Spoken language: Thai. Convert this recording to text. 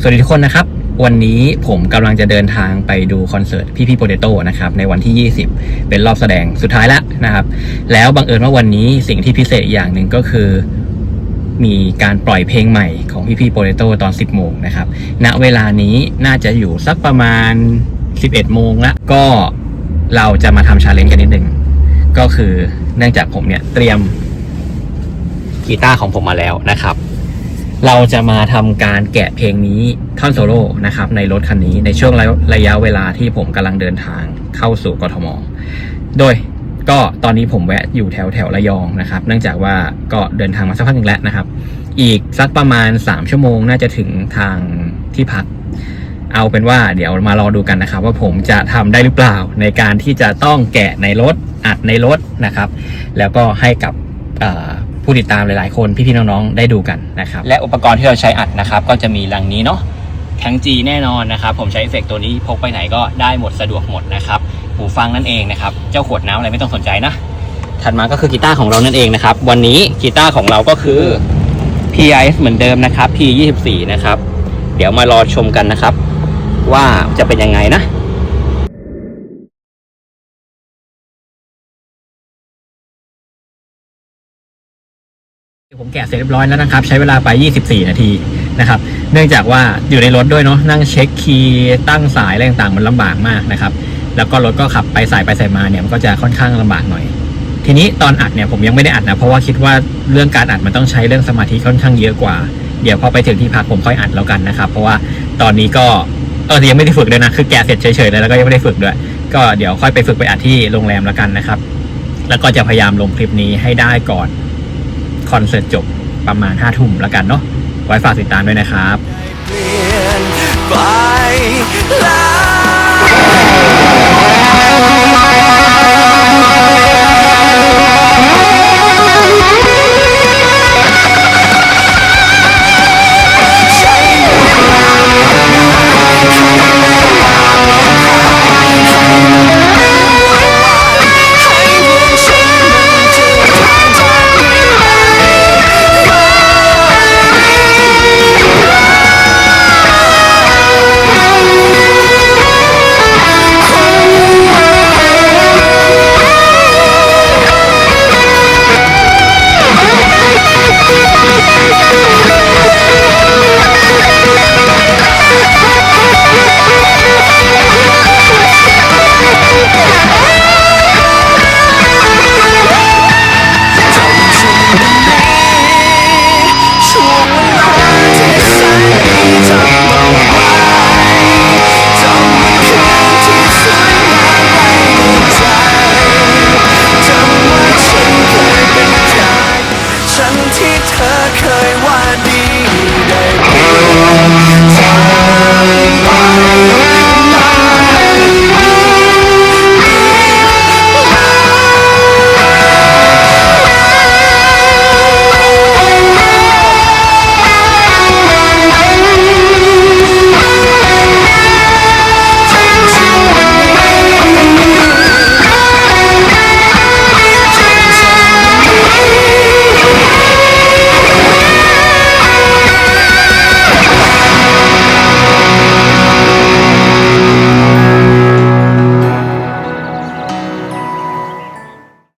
สวัสดีทุกคนนะครับ วันนี้ผมกำลังจะเดินทางไปดูคอนเสิร์ตพี่พี่โปเตโต้นะครับในวันที่ 20 เป็นรอบแสดงสุดท้ายแล้วนะครับ แล้วบังเอิญว่าวันนี้สิ่งที่พิเศษอย่างหนึ่งก็คือ มีการปล่อยเพลงใหม่ของพี่พี่โปเตโต้ตอน 10 โมงนะครับ ณเวลานี้น่าจะอยู่สักประมาณ 11 โมงละก็เราจะมาทำชาเลนจ์กันนิดหนึ่งก็คือเนื่องจากผมเนี่ยเตรียมกีตาร์ของผมมาแล้วนะครับ เราจะมาทำการแกะเพลงนี้ท่อนโซโล่นะครับในรถคันนี้ในช่วงระระยะเวลาที่ผมกำลังเดินทางเข้าสู่กทม โดยก็ตอนนี้ผมแวะอยู่แถวแถวระยองนะครับ เนื่องจากว่าก็เดินทางมาสักพักหนึ่งแล้วนะครับ อีกสักประมาณ 3 ชั่วโมงน่าจะถึงทางที่พัก เอาเป็นว่าเดี๋ยวมารอดูกันนะครับ ว่าผมจะทำได้หรือเปล่าในการที่จะต้องแกะในรถอัดในรถนะครับ แล้วก็ให้กับ ผู้ติดตามหลาย ๆ คนพี่ๆน้องๆได้ดูกันนะครับและอุปกรณ์ที่เราใช้อัดนะครับ ก็จะมีลังนี้เนาะแทงจีแน่นอนนะครับ ผมใช้เอฟเฟกต์ตัวนี้พกไปไหนก็ได้หมดสะดวกหมดนะครับหูฟังนั่นเองนะครับ เจ้าขวดน้ำอะไรไม่ต้องสนใจนะ ถัดมาก็คือกีตาร์ของเรานั่นเองนะครับ วันนี้กีตาร์ของเราก็คือ PIS เหมือนเดิมนะครับ P24 นะครับ เดี๋ยวมารอชมกันนะครับ ว่าจะเป็นยังไงนะ ผมแกะเสร็จเรียบร้อยแล้วนะครับ ใช้เวลาไป 24 นาทีนะครับ เนื่องจากว่าอยู่ในรถด้วยเนาะนั่งเช็คคีย์ตั้งสายอะไรต่างๆมันลำบากมากนะครับ แล้วก็รถก็ขับไปสายไปสายมาเนี่ยมันก็จะค่อนข้างลำบากหน่อย ทีนี้ตอนอัดเนี่ยผมยังไม่ได้อัดนะเพราะว่าคิดว่าเรื่องการอัดมันต้องใช้เรื่องสมาธิค่อนข้างเยอะกว่า เดี๋ยวพอไปถึงที่พักผมค่อยอัดแล้วกันนะครับเพราะว่าตอนนี้ก็เออยังไม่ได้ฝึกเลยนะคือแกะเสร็จเฉยๆเลยแล้วก็ยังไม่ได้ฝึกด้วย ก็เดี๋ยวค่อยไปฝึกไปอัดที่โรงแรมแล้วกันนะครับ แล้วก็จะพยายามลงคลิปนี้ให้ได้ก่อน คอนเสิร์ตจบประมาณห้าทุ่มแล้วกันเนาะไว้ฝากติดตามด้วยนะครับ